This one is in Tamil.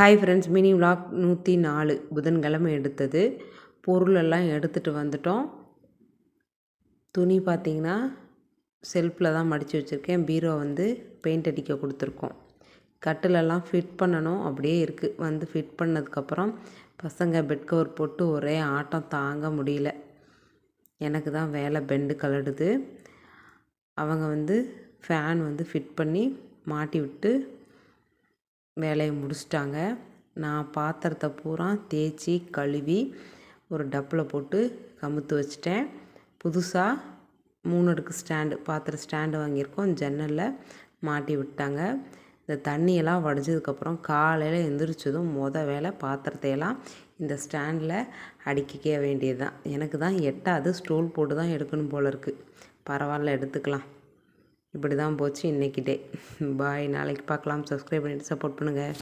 ஹாய் ஃப்ரெண்ட்ஸ் மினி விளாக் நூற்றி நாலு. புதன்கிழமை எடுத்தது. பொருளெல்லாம் எடுத்துகிட்டு வந்துட்டோம். துணி பார்த்திங்கன்னா செல்ஃபில் தான் மடித்து வச்சுருக்கேன். பீரோ வந்து பெயிண்ட் அடிக்க கொடுத்துருக்கோம். கட்டிலெல்லாம் ஃபிட் பண்ணணும். அப்படியே இருக்குது வந்து ஃபிட் பண்ணதுக்கப்புறம் பசங்க பெட் கவர் போட்டு ஒரே ஆட்டம் தாங்க முடியல. எனக்கு தான் வேலை பெண்டு கலடுது. அவங்க வந்து ஃபேன் வந்து ஃபிட் பண்ணி மாட்டி விட்டு வேலையை முடிச்சிட்டாங்க. நான் பாத்திரத்தை பூரா தேய்ச்சி கழுவி ஒரு டப்பில் போட்டு கமுத்து வச்சிட்டேன். புதுசாக மூணு அடுக்கு ஸ்டாண்டு பாத்திர ஸ்டாண்டு வாங்கியிருக்கோம். ஜன்னலில் மாட்டி விட்டாங்க இந்த தண்ணியெல்லாம் வடிஞ்சதுக்கப்புறம் காலையில் எந்திரிச்சதும் மொத வேலை பாத்திரத்தையெல்லாம் இந்த ஸ்டாண்டில் அடிக்கிக்க வேண்டியது தான் எனக்கு தான் எட்டாவது ஸ்டூல் போட்டு தான் எடுக்கணும் போல இருக்குது பரவாயில்ல எடுத்துக்கலாம். இப்படி தான் போச்சு இன்றைக்கி டே பாய் நாளைக்கு பார்க்கலாம். சப்ஸ்கிரைப் பண்ணிவிட்டு சப்போர்ட் பண்ணுங்கள்